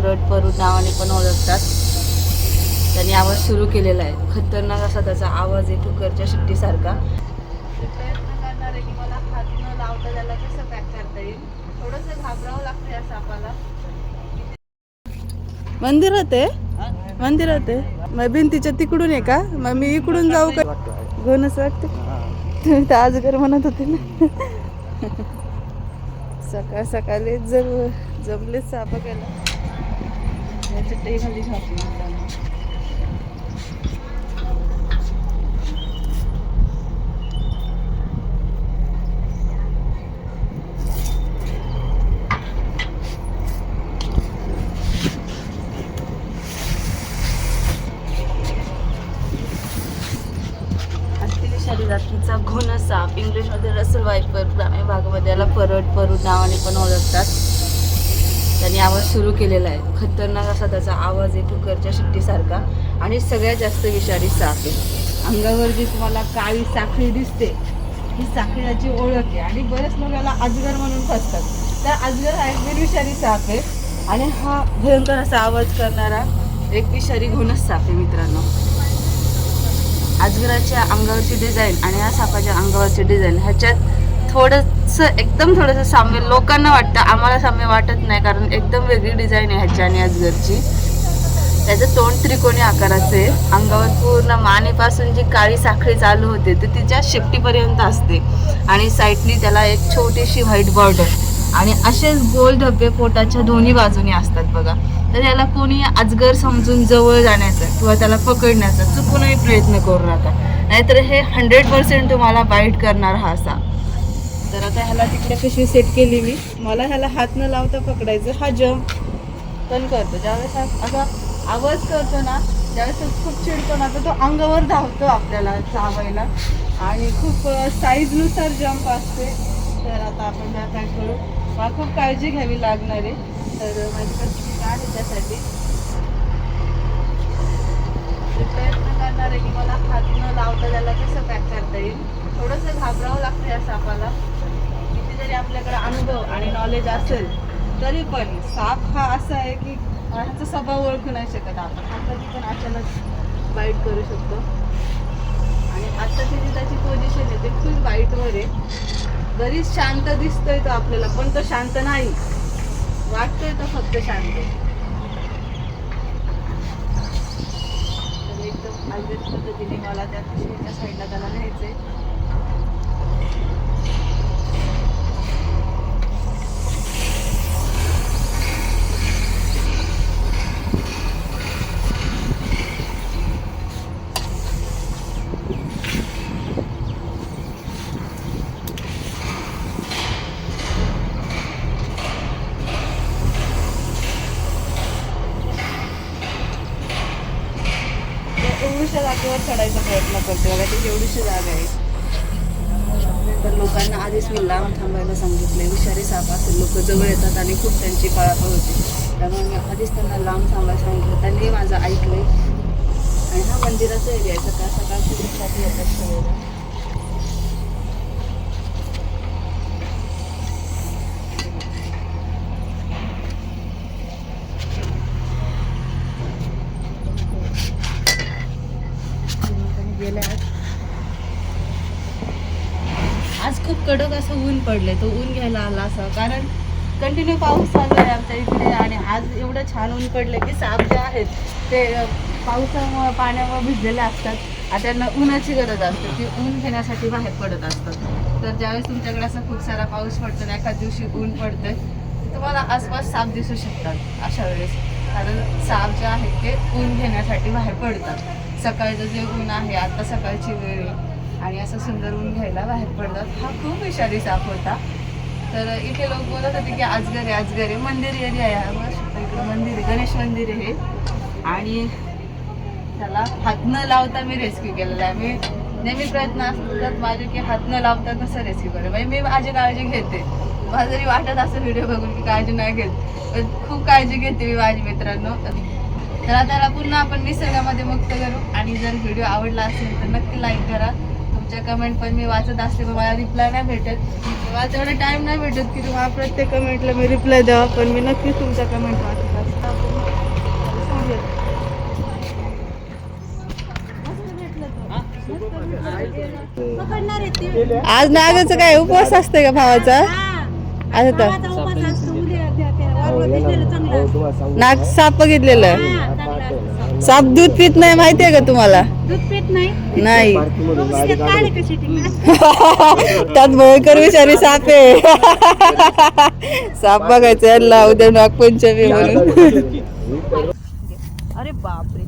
परट परूट नावाने पण ओळखतात. त्यांनी आवाज सुरू केलेला आहे. खतरनाक असा त्याचा आवाज आहे कुकरच्या शिट्टीसारखा. प्रयत्न करणार आहे की मला हात न लावता त्याला कसं पॅक करता येईल. थोडंसं घाबरावं लागतं या सापाला मंदिरात आहे? मंदिरात आहे? मग भिंतीच्या तिकडून आहे का? मग मी इकडून जाऊ का? गोनच वाटते. तुम्ही तर आजगर म्हणत होते ना. सकाळ सकाळी जर जमलेच साप गेला या चटईमध्ये घातली जातीचा घोण साप इंग्लिशमध्ये रसल वाईपर ग्रामीण भागामध्ये याला परट परूट नावाने पण ओळखतात. त्यांनी आवाज सुरू केलेला आहे. खतरनाक असा त्याचा आवाज आहे कुकरच्या शिट्टीसारखा आणि सगळ्यात जास्त विषारी साप आहे. अंगावर जी तुम्हाला काळी साखळी दिसते. ही साखळीची ओळख आहे आणि बरेच लोक याला अजगर म्हणून फसतात तर अजगर हा एक विषारी साप आहे आणि हा भयंकर असा आवाज करणारा एक विषारी गुणच साप आहे मित्रांनो. अजगराच्या अंगावरची डिझाईन आणि या सापाच्या अंगावरची डिझाईन ह्याच्यात थोडंसं एकदम थोडंसं साम्य लोकांना वाटतं आम्हाला साम्य वाटत नाही कारण एकदम वेगळी डिझाईन आहे ह्याची आणि अजगरची. त्याचं तोंड त्रिकोणी आकाराचं आहे. अंगावर पूर्ण मानेपासून जी काळी साखळी चालू होते ती तिच्या शेपटीपर्यंत असते. आणि साईडनी त्याला एक छोटीशी व्हाईट बॉर्डर आणि असेच गोल धब्बे पोटाच्या दोन्ही बाजूनी असतात बघा. तर याला कोणी अजगर समजून जवळ जाण्याचा किंवा त्याला पकडण्याचा चुकूनही प्रयत्न करू नका. नाहीतर हे हंड्रेड पर्सेंट तुम्हाला बाईट करणार हा असा. तर आता ह्याला तिकडे कशी सेट केली मी? मला ह्याला हात न लावता पकडायचं. हा जम्प पण करतो. ज्यावेळेस असा आवाज करतो ना ज्यावेळेस खूप चिडतो ना तर तो अंगावर धावतो आपल्याला चावायला. आणि खूप साईजनुसार जम्प असते. तर आता आपण ह्या काय करू? मला खूप काळजी घ्यावी लागणार आहे. तर माझ्याकडे तिकीट आहे त्यासाठी? प्रयत्न करणार आहे की मला हात न लावता त्याला कसं पॅक करता येईल. थोडंसं घाबरावं लागतं या सापाला. जरी आपल्याकडे अनुभव आणि नॉलेज असेल तरी पण साप हा असा आहे की ह्याचा स्वभाव ओळखू नाही शकत आपण. हा कधी पण अचानक बाईट करू शकतो. आणि आत्ताची जी त्याची पोझिशन आहे ते खूप वाईटवर आहे. जरी शांत दिसतोय तो आपल्याला पण तो शांत नाही. वाटतोय तो फक्त शांत तर एकदम अलगद पद्धतीने मला त्या साईडला त्याला न्यायचंय. एवढीशा जागेवर चढायचा प्रयत्न करतो बघा ती एवढीशी जागा आहे. तर लोकांना आधीच मी लांब थांबायला सांगितलंय. विषारी साप असेल लोक जवळ येतात आणि खूप त्यांची पळापळ होते. त्यामुळे मी आधीच त्यांना लांब थांबायला सांगितलं. त्यांनी माझं ऐकलंय. आणि हा मंदिराचा एरिया आहे. सकाळ सकाळची दिवसाची येतात सगळेजण गेले आहेत आज खूप कडक असं ऊन पडलंय. तो ऊन घ्यायला आला असं. कारण कंटिन्यू पाऊस चालू आहे आमच्या इकडे आणि आज एवढं छान ऊन पडलं की साप जे आहेत ते पावसामुळं पाण्यामुळे भिजलेले असतात. आणि त्यांना उन्हाची गरज असते. ती ऊन घेण्यासाठी बाहेर पडत असतात. तर ज्यावेळेस तुमच्याकडे असं खूप सारा पाऊस पडतो आणि एखाद दिवशी ऊन पडतंय तुम्हाला आसपास साप दिसू शकतात अशा वेळेस. कारण साप जे आहेत ते ऊन घेण्यासाठी बाहेर पडतात. सकाळचं जे ऊन आहे आता सकाळची वेळ आणि असं सुंदर ऊन घ्यायला बाहेर पडतात. हा खूप विषारी साप होता. तर इथे लोक बोलत होते की आजगरे आजगरे मंदिर एरिया आहे हा इकडं मंदिर आहे गणेश मंदिर आहे हे. आणि त्याला हात न लावता मी रेस्क्यू केलेला आहे. मी नेहमी प्रयत्न असतात माझे की हात न लावता कसं रेस्क्यू करेल म्हणजे मी माझी काळजी घेते. मला जरी वाटत असं व्हिडिओ बघून की काळजी नाही घेत पण खूप काळजी घेते मी माझ्या मित्रांनो. तर आता त्याला पुन्हा आपण निसर्गामध्ये मुक्त करू. आणि जर व्हिडिओ आवडला असेल तर नक्की लाईक करा. तुमच्या कमेंट पण मी वाचत असते पण मला रिप्लाय नाही भेटत. मला तेवढा टाईम नाही भेटत की तुम्हाला प्रत्येक कमेंटला मी रिप्लाय द्यावा पण मी नक्कीच तुमच्या कमेंट वाचत असते. आज नागाचं काय उपवास असते का भावाचा? असं तर. नाग साप बघितलेलं. साप दूध पित नाही माहितीये का तुम्हाला? दूध पित नाही? त्यात भयंकर विषारी साप आहे. साप बघायचं उद्या नागपंचमी म्हणून. अरे बापरे.